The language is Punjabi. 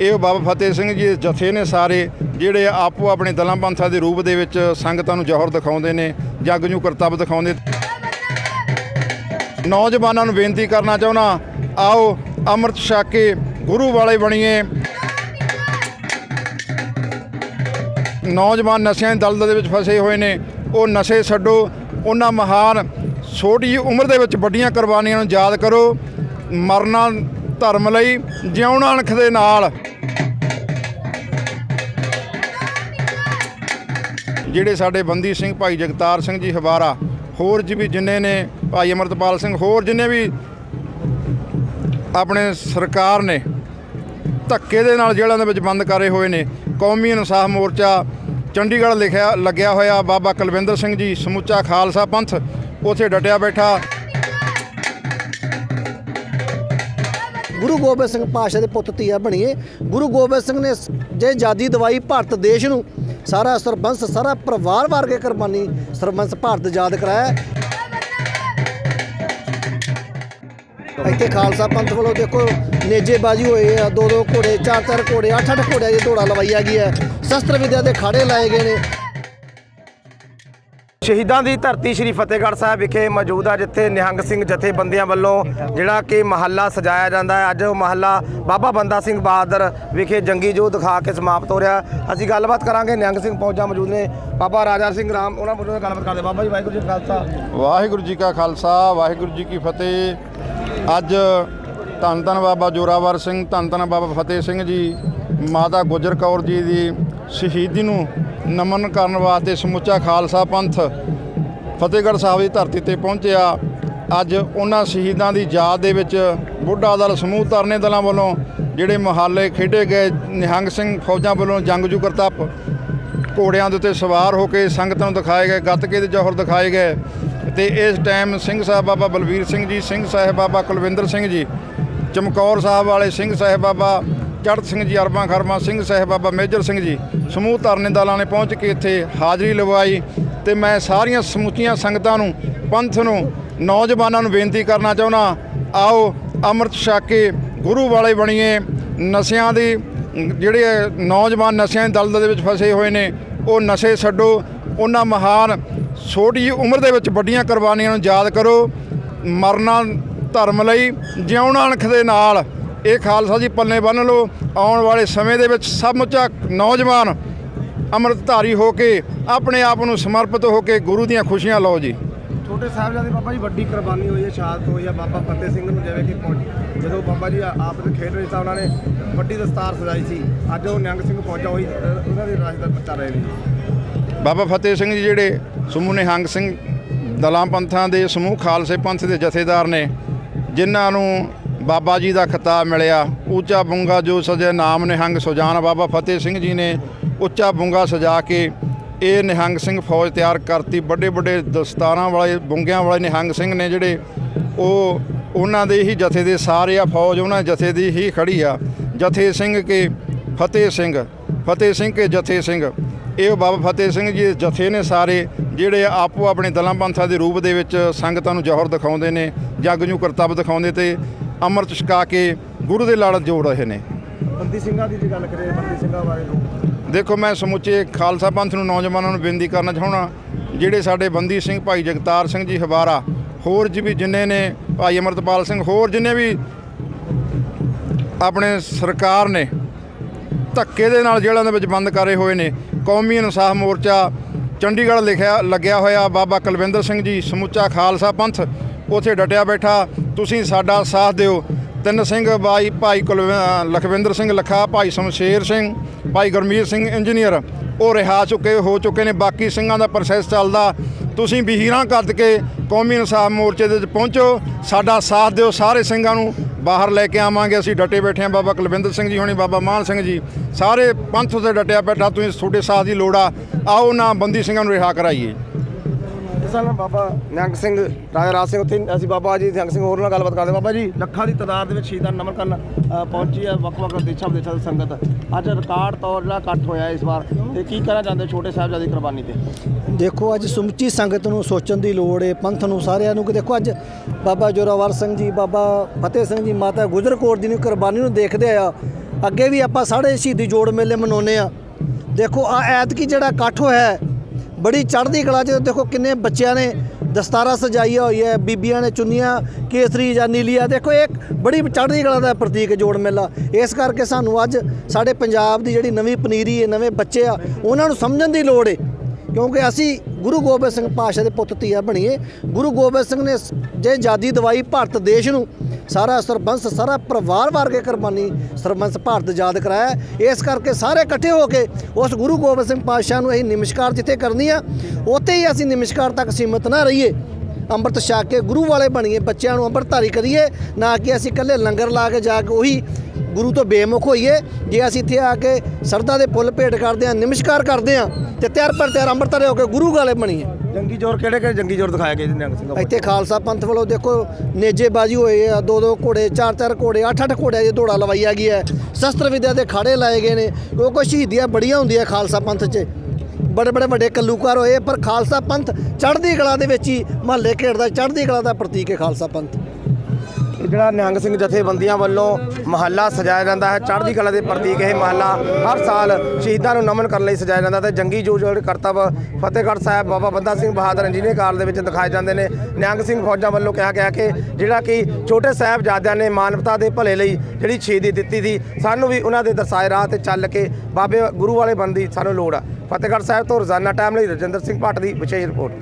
ਇਹ ਬਾਬਾ ਫਤਿਹ ਸਿੰਘ ਜੀ ਦੇ ਜਥੇ ਨੇ ਸਾਰੇ ਜਿਹੜੇ ਆਪੋ ਆਪਣੇ ਦਲਾਂ ਪੰਥਾਂ ਦੇ ਰੂਪ ਦੇ ਵਿੱਚ ਸੰਗਤਾਂ ਨੂੰ ਜੋਹਰ ਦਿਖਾਉਂਦੇ ਨੇ, ਜੱਗ ਨੂੰ ਕਰਤੱਵ ਦਿਖਾਉਂਦੇ ਨੌਜਵਾਨਾਂ ਨੂੰ ਬੇਨਤੀ ਕਰਨਾ ਚਾਹੁੰਦਾ, ਆਓ ਅੰਮ੍ਰਿਤ ਛਕ ਕੇ ਗੁਰੂ ਵਾਲੇ ਬਣੀਏ। ਨੌਜਵਾਨ ਨਸ਼ਿਆਂ ਦੇ ਦਲਦਲ ਦੇ ਵਿੱਚ ਫਸੇ ਹੋਏ ਨੇ, ਉਹ ਨਸ਼ੇ ਛੱਡੋ, ਉਹਨਾਂ ਮਹਾਨ ਛੋਟੀ ਜਿਹੀ ਉਮਰ ਦੇ ਵਿੱਚ ਵੱਡੀਆਂ ਕੁਰਬਾਨੀਆਂ ਨੂੰ ਯਾਦ ਕਰੋ, ਮਰਨਾ ਧਰਮ ਲਈ ਜਿਉਣਾ ਅਣਖ ਦੇ ਨਾਲ। ਜਿਹੜੇ ਸਾਡੇ ਬੰਦੀ ਸਿੰਘ ਭਾਈ ਜਗਤਾਰ ਸਿੰਘ ਜੀ ਹਵਾਰਾ, ਹੋਰ ਜੀ ਵੀ ਜਿੰਨੇ ਨੇ ਭਾਈ ਅਮਰਤਪਾਲ ਸਿੰਘ, ਹੋਰ ਜਿੰਨੇ ਵੀ ਆਪਣੇ ਸਰਕਾਰ ਨੇ ਧੱਕੇ ਦੇ ਨਾਲ ਜੇਲ੍ਹਾਂ ਦੇ ਵਿੱਚ ਬੰਦ ਕਰੇ ਹੋਏ ਨੇ, ਕੌਮੀ ਇਨਸਾਫ ਮੋਰਚਾ ਚੰਡੀਗੜ੍ਹ ਲਿਖਿਆ, ਲੱਗਿਆ ਹੋਇਆ ਬਾਬਾ ਕੁਲਵਿੰਦਰ ਸਿੰਘ ਜੀ ਸਮੁੱਚਾ ਖਾਲਸਾ ਪੰਥ, ਉਥੇ ਡਟਿਆ ਬੈਠਾ। ਗੁਰੂ ਗੋਬਿੰਦ ਸਿੰਘ ਪਾਸ਼ਾ ਦੇ ਪੁੱਤ ਧੀਆ ਬਣੀਏ। ਗੁਰੂ ਗੋਬਿੰਦ ਸਿੰਘ ਨੇ ਜੇ ਆਜ਼ਾਦੀ ਦਵਾਈ ਭਾਰਤ ਦੇਸ਼ ਨੂੰ, ਸਾਰਾ ਸਰਬੰਸ, ਸਾਰਾ ਪਰਿਵਾਰ ਵਰਗੇ ਕੁਰਬਾਨੀ ਸਰਬੰਸ ਭਾਰਤ ਆਜ਼ਾਦ ਕਰਾਇਆ। ਇੱਥੇ ਖਾਲਸਾ ਪੰਥ ਵੱਲੋਂ ਦੇਖੋ, ਨੇਜੇਬਾਜ਼ੀ ਹੋਏ ਆ ਦੋ ਦੋ ਘੋੜੇ ਚਾਰ ਚਾਰ ਘੋੜੇ ਅੱਠ ਅੱਠ ਘੋੜਿਆਂ ਦੀ ਦੌੜਾ ਲਵਾਈ ਗਈ ਹੈ ਸ਼ਸਤਰ ਵਿਦਿਆ ਦੇ ਖਾੜੇ ਲਾਏ ਗਏ ਨੇ। ਸ਼ਹੀਦਾਂ ਦੀ ਧਰਤੀ ਸ੍ਰੀ ਫਤਿਹਗੜ੍ਹ ਸਾਹਿਬ ਵਿਖੇ ਮੌਜੂਦ ਆ, ਜਿੱਥੇ ਨਿਹੰਗ ਸਿੰਘ ਜਥੇਬੰਦੀਆਂ ਵੱਲੋਂ ਜਿਹੜਾ ਕਿ ਮਹੱਲਾ ਸਜਾਇਆ ਜਾਂਦਾ ਹੈ। ਅੱਜ ਉਹ ਮਹੱਲਾ ਬਾਬਾ ਬੰਦਾ ਸਿੰਘ ਬਹਾਦਰ ਵਿਖੇ ਜੰਗੀ ਜੋਧ ਦਿਖਾ ਕੇ ਸਮਾਪਤ ਹੋ ਰਿਹਾ ਅਸੀਂ ਗੱਲਬਾਤ ਕਰਾਂਗੇ, ਨਿਹੰਗ ਸਿੰਘ ਪਹੁੰਚਾ ਮੌਜੂਦ ਨੇ। ਬਾਬਾ ਰਾਜਾ ਸਿੰਘ ਰਾਮ, ਉਹਨਾਂ ਵੱਲੋਂ ਗੱਲਬਾਤ ਕਰਦੇ ਬਾਬਾ ਜੀ, ਵਾਹਿਗੁਰੂ ਜੀ ਕਾ ਖਾਲਸਾ। ਵਾਹਿਗੁਰੂ ਜੀ ਕਾ ਖਾਲਸਾ, ਵਾਹਿਗੁਰੂ ਜੀ ਕੀ ਫਤਿਹ। ਅੱਜ ਧੰਨ ਧੰਨ ਬਾਬਾ ਜੋਰਾਵਰ ਸਿੰਘ, ਧੰਨ ਧੰਨ ਬਾਬਾ ਫਤਿਹ ਸਿੰਘ ਜੀ, ਮਾਤਾ ਗੁਜਰ ਕੌਰ ਜੀ ਦੀ ਸ਼ਹੀਦੀ ਨੂੰ ਨਮਨ ਕਰਨ ਵਾਸਤੇ ਸਮੁੱਚਾ ਖਾਲਸਾ ਪੰਥ ਫਤਿਹਗੜ੍ਹ ਸਾਹਿਬ ਦੀ ਧਰਤੀ ਤੇ ਪਹੁੰਚਿਆ। ਅੱਜ ਉਹਨਾਂ ਸ਼ਹੀਦਾਂ ਦੀ ਯਾਦ ਦੇ ਵਿੱਚ ਬੁੱਢਾ ਦਲ, ਸਮੂਹ ਤਰਨੇ ਦਲਾਂ ਵੱਲੋਂ ਜਿਹੜੇ ਮੁਹਾਲੇ ਖੇਡੇ ਗਏ, ਨਿਹੰਗ ਸਿੰਘ ਫੌਜਾਂ ਵੱਲੋਂ ਜੰਗਜੂ ਕਰਤੱਵ ਘੋੜਿਆਂ ਦੇ ਉੱਤੇ ਸਵਾਰ ਹੋ ਕੇ ਸੰਗਤ ਨੂੰ ਦਿਖਾਏ ਗਏ, ਗੱਤਕੇ ਦੇ ਜੌਹਰ ਦਿਖਾਏ ਗਏ ਤੇ ਇਸ ਟਾਈਮ ਸਿੰਘ ਸਾਹਿਬ ਬਾਬਾ ਬਲਵੀਰ ਸਿੰਘ ਜੀ, ਸਿੰਘ ਸਾਹਿਬ ਬਾਬਾ ਕੁਲਵਿੰਦਰ ਸਿੰਘ ਜੀ, ਚਮਕੌਰ ਸਾਹਿਬ ਵਾਲੇ ਸਿੰਘ ਸਾਹਿਬ ਬਾਬਾ ਚੜ੍ਹਤ ਸਿੰਘ ਜੀ, ਅਰਬਾਂ ਖਰਮਾ ਸਿੰਘ ਸਾਹਿਬ ਬਾਬਾ ਮੇਜਰ ਸਿੰਘ ਜੀ, ਸਮੂਹ ਧਰਨੇ ਦਲਾਂ ਨੇ ਪਹੁੰਚ ਕੇ ਇੱਥੇ ਹਾਜ਼ਰੀ ਲਗਵਾਈ ਤੇ ਮੈਂ ਸਾਰੀਆਂ ਸਮੁੱਚੀਆਂ ਸੰਗਤਾਂ ਨੂੰ, ਪੰਥ ਨੂੰ, ਨੌਜਵਾਨਾਂ ਨੂੰ ਬੇਨਤੀ ਕਰਨਾ ਚਾਹੁੰਦਾ, ਆਓ ਅੰਮ੍ਰਿਤ ਛਕ ਕੇ ਗੁਰੂ ਵਾਲੇ ਬਣੀਏ, ਨਸ਼ਿਆਂ ਦੀ, ਜਿਹੜੇ ਨੌਜਵਾਨ ਨਸ਼ਿਆਂ ਦੀ ਦਲਦਲ ਦੇ ਵਿੱਚ ਫਸੇ ਹੋਏ ਨੇ, ਉਹ ਨਸ਼ੇ ਛੱਡੋ, ਉਹਨਾਂ ਮਹਾਨ ਛੋਟੀ ਜਿਹੀ ਉਮਰ ਦੇ ਵਿੱਚ ਵੱਡੀਆਂ ਕੁਰਬਾਨੀਆਂ ਨੂੰ ਯਾਦ ਕਰੋ, ਮਰਨਾ ਧਰਮ ਲਈ, ਜਿਉਣਾ ਅਣਖ ਦੇ ਨਾਲ ਇਹ ਖਾਲਸਾ ਜੀ ਪੱਲੇ ਬੰਨ ਲਓ ਆਉਣ ਵਾਲੇ ਸਮੇਂ ਦੇ ਵਿੱਚ ਸਮੁੱਚਾ ਨੌਜਵਾਨ ਅੰਮ੍ਰਿਤਧਾਰੀ ਹੋ ਕੇ ਆਪਣੇ ਆਪ ਨੂੰ ਸਮਰਪਿਤ ਹੋ ਕੇ ਗੁਰੂ ਦੀਆਂ ਖੁਸ਼ੀਆਂ ਲਓ ਜੀ। ਛੋਟੇ ਸਾਹਿਬਜ਼ਾਦੇ ਬਾਬਾ ਜੀ ਵੱਡੀ ਕੁਰਬਾਨੀ ਹੋਈ ਹੈ ਸ਼ਹਾਦਤ ਹੋਈ ਹੈ ਬਾਬਾ ਫਤਿਹ ਸਿੰਘ ਨੂੰ ਜਿਵੇਂ ਕਿ ਪਹੁੰਚ- ਜਦੋਂ ਬਾਬਾ ਜੀ ਆਪ ਦੇ ਖੇਡ ਰਹੇ ਤਾਂ ਉਹਨਾਂ ਨੇ ਵੱਡੀ ਦਸਤਾਰ ਸਜਾਈ ਸੀ ਅੱਜ ਉਹ ਨਿਹੰਗ ਸਿੰਘ ਪਹੁੰਚਾ ਹੋਈ ਉਹਨਾਂ ਦੀ ਰਾਜ ਦਾ ਬੱਚਾ ਰਹੇ ਨੇ। ਬਾਬਾ ਫਤਿਹ ਸਿੰਘ ਜੀ ਜਿਹੜੇ ਸਮੂਹ ਨਿਹੰਗ ਸਿੰਘ ਦਲਾਂ ਪੰਥਾਂ ਦੇ ਸਮੂਹ ਖਾਲਸੇ ਪੰਥ ਦੇ ਜਥੇਦਾਰ ਨੇ ਜਿਨ੍ਹਾਂ ਨੂੰ ਬਾਬਾ ਜੀ ਦਾ ਖਿਤਾਬ ਮਿਲਿਆ। ਉੱਚਾ ਬੁੰਗਾ ਜੋ ਸਜੇ ਨਾਮ ਨਿਹੰਗ ਸੁਜਾਨ। ਬਾਬਾ ਫਤਿਹ ਸਿੰਘ ਜੀ ਨੇ ਉੱਚਾ ਬੁੰਗਾ ਸਜਾ ਕੇ ਇਹ ਨਿਹੰਗ ਸਿੰਘ ਫੌਜ ਤਿਆਰ ਕਰਤੀ। ਵੱਡੇ ਵੱਡੇ ਦਸਤਾਰਾਂ ਵਾਲੇ, ਬੁੰਗਿਆਂ ਵਾਲੇ ਨਿਹੰਗ ਸਿੰਘ ਨੇ ਜਿਹੜੇ, ਉਹ ਉਹਨਾਂ ਦੇ ਹੀ ਜਥੇ ਦੇ ਸਾਰੇ ਆ। ਫੌਜ ਉਹਨਾਂ ਜਥੇ ਦੀ ਹੀ ਖੜੀ ਆ। ਜਥੇ ਸਿੰਘ ਕੇ ਫਤਿਹ ਸਿੰਘ ਫਤਿਹ ਸਿੰਘ ਕੇ ਜਥੇ ਸਿੰਘ। ਇਹ ਬਾਬਾ ਫਤਿਹ ਸਿੰਘ ਜੀ ਜਥੇ ਨੇ ਸਾਰੇ, ਜਿਹੜੇ ਆਪੋ ਆਪਣੇ ਦਲਾਂ ਪੰਥਾਂ ਦੇ ਰੂਪ ਦੇ ਵਿੱਚ ਸੰਗਤਾਂ ਨੂੰ ਜੋਹਰ ਦਿਖਾਉਂਦੇ ਨੇ ਜੱਗ ਨੂੰ ਕਰਤੱਵ ਦਿਖਾਉਂਦੇ ਤੇ ਅੰਮ੍ਰਿਤ ਛਕਾ ਕੇ ਗੁਰੂ ਦੇ ਲੜ ਜੋੜ ਰਹੇ ਨੇ। ਬੰਦੀ ਸਿੰਘਾਂ ਦੀ ਜੇ ਗੱਲ ਕਰੀਏ ਬੰਦੀ ਸਿੰਘਾਂ ਬਾਰੇ ਲੋਕ। ਦੇਖੋ ਮੈਂ ਸਮੁੱਚੇ ਖਾਲਸਾ ਪੰਥ ਨੂੰ ਨੌਜਵਾਨਾਂ ਨੂੰ ਬੇਨਤੀ ਕਰਨਾ ਚਾਹੁੰਦਾ ਜਿਹੜੇ ਸਾਡੇ ਬੰਦੀ ਸਿੰਘ ਭਾਈ ਜਗਤਾਰ ਸਿੰਘ ਜੀ ਹਵਾਰਾ ਹੋਰ ਜੀ ਵੀ ਜਿੰਨੇ ਨੇ ਭਾਈ ਅਮਰਤਪਾਲ ਸਿੰਘ ਹੋਰ ਜਿੰਨੇ ਵੀ ਆਪਣੇ ਸਰਕਾਰ ਨੇ ਧੱਕੇ ਦੇ ਨਾਲ ਜੇਲ੍ਹਾਂ ਦੇ ਵਿੱਚ ਬੰਦ ਕਰੇ ਹੋਏ ਨੇ। ਕੌਮੀ ਇਨਸਾਫ ਮੋਰਚਾ ਚੰਡੀਗੜ੍ਹ ਲਿਖਿਆ ਲੱਗਿਆ ਹੋਇਆ ਬਾਬਾ ਕੁਲਵਿੰਦਰ ਸਿੰਘ ਜੀ ਸਮੁੱਚਾ ਖਾਲਸਾ ਪੰਥ ਉਥੇ ਡਟਿਆ ਬੈਠਾ। ਤੁਸੀਂ ਸਾਡਾ ਸਾਥ ਦਿਓ। ਤਿੰਨ ਸਿੰਘ ਬਾਈ ਭਾਈ ਕੁਲਵਿ- ਲਖਵਿੰਦਰ ਸਿੰਘ ਲੱਖਾ, ਭਾਈ ਸ਼ਮਸ਼ੇਰ ਸਿੰਘ, ਭਾਈ ਗੁਰਮੀਤ ਸਿੰਘ ਇੰਜੀਨੀਅਰ। ਉਹ ਰਿਹਾ ਚੁੱਕੇ, ਹੋ ਚੁੱਕੇ ਨੇ। ਬਾਕੀ ਸਿੰਘਾਂ ਦਾ ਪ੍ਰੋਸੈਸ ਚੱਲਦਾ। ਤੁਸੀਂ ਵਹੀਰਾਂ ਕੱਢ ਕੇ ਕੌਮੀ ਇਨਸਾਫ ਮੋਰਚੇ ਦੇ ਵਿੱਚ ਪਹੁੰਚੋ। ਸਾਡਾ ਸਾਥ ਦਿਓ ਸਾਰੇ ਸਿੰਘਾਂ ਨੂੰ। ਬਾਹਰ ਲੈ ਕੇ ਆਵਾਂਗੇ ਅਸੀਂ। ਡਟੇ ਬੈਠੇ ਹਾਂ ਬਾਬਾ ਕੁਲਵਿੰਦਰ ਸਿੰਘ ਜੀ ਹੋਣੀ, ਬਾਬਾ ਮਾਨ ਸਿੰਘ ਜੀ। ਸਾਰੇ ਪੰਥ ਤੇ ਡਟਿਆ ਬੈਠਾ। ਤੁਸੀਂ ਤੁਹਾਡੇ ਸਾਥ ਦੀ ਲੋੜ ਆ। ਆਓ ਨਾ ਬੰਦੀ ਸਿੰਘਾਂ ਨੂੰ ਰਿਹਾ ਕਰਾਈਏ। ਇਸ ਬਾਬਾ ਨਿਹੰਗ ਸਿੰਘ, ਰਾਜਾ ਰਾਜ ਸਿੰਘ ਉੱਥੇ, ਅਸੀਂ ਬਾਬਾ ਜੀ ਨਿਹੰਗ ਸਿੰਘ ਹੋਰ ਨਾਲ ਗੱਲਬਾਤ ਕਰਦੇ ਬਾਬਾ ਜੀ, ਲੱਖਾਂ ਦੀ ਤਾਦਾਦ ਦੇ ਵਿੱਚ ਸ਼ਹੀਦਾਂ ਨੂੰ ਨਮਨ ਕਰਨ ਪਹੁੰਚੀ ਹੈ ਵੱਖ-ਵੱਖ ਦੇਸ਼ਾਂ ਵਿਦੇਸ਼ਾਂ ਦੀ ਸੰਗਤ। ਅੱਜ ਰਿਕਾਰਡ ਤੌਰ ਜਿਹੜਾ ਇਕੱਠ ਹੋਇਆ ਇਸ ਵਾਰ, ਤੇ ਕੀ ਕਹਿਣਾ ਚਾਹੁੰਦੇ ਛੋਟੇ ਸਾਹਿਬਜ਼ਾਦੇ ਦੀ ਕੁਰਬਾਨੀ ਤੇ? ਦੇਖੋ, ਅੱਜ ਸਮੁੱਚੀ ਸੰਗਤ ਨੂੰ ਸੋਚਣ ਦੀ ਲੋੜ ਹੈ, ਪੰਥ ਨੂੰ ਸਾਰਿਆਂ ਨੂੰ ਕਿ ਦੇਖੋ, ਅੱਜ ਬਾਬਾ ਜੋਰਾਵਰ ਸਿੰਘ ਜੀ, ਬਾਬਾ ਫਤਿਹ ਸਿੰਘ ਜੀ, ਮਾਤਾ ਗੁਜਰ ਕੌਰ ਜੀ ਨੂੰ ਕੁਰਬਾਨੀ ਨੂੰ ਦੇਖਦੇ ਆ। ਅੱਗੇ ਵੀ ਆਪਾਂ ਸਾਰੇ ਸ਼ਹੀਦੀ ਜੋੜ ਮੇਲੇ ਮਨਾਉਂਦੇ ਆ। ਦੇਖੋ, ਆ ਐਤਕੀ ਜਿਹੜਾ ਇਕੱਠ ਹੋਇਆ ਬੜੀ ਚੜ੍ਹਦੀ ਕਲਾ ਚ। ਦੇਖੋ ਕਿੰਨੇ ਬੱਚਿਆਂ ਨੇ ਦਸਤਾਰਾ ਸਜਾਈਆ ਹੋਈ ਹੈ ਬੀਬੀਆਂ ਨੇ ਚੁੰਨੀਆਂ, ਕੇਸਰੀ ਜਾਂ ਨੀਲੀਆ ਦੇਖੋ ਇਹ ਇੱਕ ਬੜੀ ਚੜ੍ਹਦੀ ਕਲਾ ਦਾ ਪ੍ਰਤੀਕ ਜੋੜ ਮੇਲਾ। ਇਸ ਕਰਕੇ ਸਾਨੂੰ ਅੱਜ ਸਾਡੇ ਪੰਜਾਬ ਦੀ ਜਿਹੜੀ ਨਵੀਂ ਪਨੀਰੀ ਹੈ, ਨਵੇਂ ਬੱਚੇ ਆ, ਉਹਨਾਂ ਨੂੰ ਸਮਝਣ ਦੀ ਲੋੜ ਹੈ ਕਿਉਂਕਿ ਅਸੀਂ ਗੁਰੂ ਗੋਬਿੰਦ ਸਿੰਘ ਪਾਤਸ਼ਾਹ ਦੇ ਪੁੱਤ ਧੀਆ ਬਣੀਏ। ਗੁਰੂ ਗੋਬਿੰਦ ਸਿੰਘ ਨੇ ਜੇ ਆਜ਼ਾਦੀ ਦਵਾਈ ਭਾਰਤ ਦੇਸ਼ ਨੂੰ ਸਾਰਾ ਸਰਬੰਸ, ਸਾਰਾ ਪਰਿਵਾਰ ਵਰਗੇ ਕੁਰਬਾਨੀ ਸਰਬੰਸ ਭਾਰਤ ਯਾਦ ਕਰਾਇਆ। ਇਸ ਕਰਕੇ ਸਾਰੇ ਇਕੱਠੇ ਹੋ ਕੇ ਉਸ ਗੁਰੂ ਗੋਬਿੰਦ ਸਿੰਘ ਪਾਤਸ਼ਾਹ ਨੂੰ ਅਸੀਂ ਨਿਮਸਕਾਰ ਜਿੱਥੇ ਕਰਨੀ ਆ, ਉੱਥੇ ਹੀ ਅਸੀਂ ਨਿਮਸਕਾਰ ਤੱਕ ਸੀਮਤ ਨਾ ਰਹੀਏ। ਅੰਮ੍ਰਿਤ ਛਕ ਕੇ ਗੁਰੂ ਵਾਲੇ ਬਣੀਏ, ਬੱਚਿਆਂ ਨੂੰ ਅੰਮ੍ਰਿਤਧਾਰੀ ਕਰੀਏ, ਨਾ ਕਿ ਅਸੀਂ ਇਕੱਲੇ ਲੰਗਰ ਲਾ ਕੇ ਜਾ ਕੇ ਉਹੀ ਗੁਰੂ ਤੋਂ ਬੇਮੁਖ ਹੋਈਏ। ਜੇ ਅਸੀਂ ਇੱਥੇ ਆ ਕੇ ਸਰਦਾ ਦੇ ਫੁੱਲ ਭੇਟ ਕਰਦੇ ਹਾਂ ਨਿਮਸਕਾਰ ਕਰਦੇ ਹਾਂ ਤੇ ਤਿਆਰ ਪਰ ਤਿਆਰ ਅੰਮ੍ਰਿਤਧਾਰੀ ਹੋ ਕੇ ਗੁਰੂ ਵਾਲੇ ਬਣੀਏ। ਜੰਗੀ ਜੋਰ ਕਿਹੜੇ ਕਿਹੜੇ ਜੰਗੀ ਜੋਰ ਦਿਖਾਏ ਗਏ ਜੀ ਨਿਹੰਗ ਸਿੰਘ ਇੱਥੇ ਖਾਲਸਾ ਪੰਥ ਵੱਲੋਂ ਦੇਖੋ ਨੇਜੇਬਾਜ਼ੀ ਹੋਏ ਆ, ਦੋ ਦੋ ਘੋੜੇ, ਚਾਰ ਚਾਰ ਘੋੜੇ, ਅੱਠ ਅੱਠ ਘੋੜਿਆਂ ਦੀ ਦੌੜਾ ਲਵਾਈਆ ਗਈ ਹੈ ਸ਼ਸਤਰ ਵਿਦਿਆ ਦੇ ਖਾੜੇ ਲਾਏ ਗਏ ਨੇ। ਉਹ ਕੋਈ ਸ਼ਹੀਦੀਆਂ ਬੜੀਆਂ ਹੁੰਦੀਆਂ ਖਾਲਸਾ ਪੰਥ 'ਚ। ਬੜੇ ਬੜੇ ਵੱਡੇ ਕੱਲੂਕਾਰ ਹੋਏ, ਪਰ ਖਾਲਸਾ ਪੰਥ ਚੜ੍ਹਦੀ ਕਲਾ ਦੇ ਵਿੱਚ ਹੀ ਮਹੱਲੇ ਖੇਡਦਾ, ਚੜ੍ਹਦੀ ਕਲਾ ਦਾ ਪ੍ਰਤੀਕ ਹੈ ਖਾਲਸਾ ਪੰਥ। ਜਿਹੜਾ ਨਿਹੰਗ ਸਿੰਘ ਜਥੇਬੰਦੀਆਂ ਵੱਲੋਂ ਮਹੱਲਾ ਸਜਾਇਆ ਜਾਂਦਾ ਹੈ, ਚੜ੍ਹਦੀ ਕਲਾ ਦੇ ਪ੍ਰਤੀਕ ਇਹ ਮਹੱਲਾ ਹਰ ਸਾਲ ਸ਼ਹੀਦਾਂ ਨੂੰ ਨਮਨ ਕਰਨ ਲਈ ਸਜਾਇਆ ਜਾਂਦਾ ਤੇ ਜੰਗੀ ਜੋ ਜਿਹੜੇ ਕਰਤੱਵ ਫਤਿਹਗੜ੍ਹ ਸਾਹਿਬ ਬਾਬਾ ਬੰਦਾ ਸਿੰਘ ਬਹਾਦਰ ਇੰਜੀਨੀਅਰ ਕਾਲ ਦੇ ਵਿੱਚ ਦਿਖਾਏ ਜਾਂਦੇ ਨੇ। ਨਿਹੰਗ ਸਿੰਘ ਫੌਜਾਂ ਵੱਲੋਂ ਕਿਹਾ ਗਿਆ ਕਿ ਜਿਹੜਾ ਕਿ ਛੋਟੇ ਸਾਹਿਬਜ਼ਾਦਿਆਂ ਨੇ ਮਾਨਵਤਾ ਦੇ ਭਲੇ ਲਈ ਜਿਹੜੀ ਸ਼ਹੀਦੀ ਦਿੱਤੀ ਸੀ, ਸਾਨੂੰ ਵੀ ਉਹਨਾਂ ਦੇ ਦਰਸਾਏ ਰਾਹ ਤੇ ਚੱਲ ਕੇ ਬਾਬੇ ਗੁਰੂ ਵਾਲੇ ਬਣਨ ਸਾਨੂੰ ਲੋੜ ਆ। ਫਤਿਹਗੜ੍ਹ ਸਾਹਿਬ ਤੋਂ ਰੋਜ਼ਾਨਾ ਟਾਈਮ ਲਈ ਰਜਿੰਦਰ ਸਿੰਘ ਭੱਟ ਦੀ ਵਿਸ਼ੇਸ਼ ਰਿਪੋਰਟ।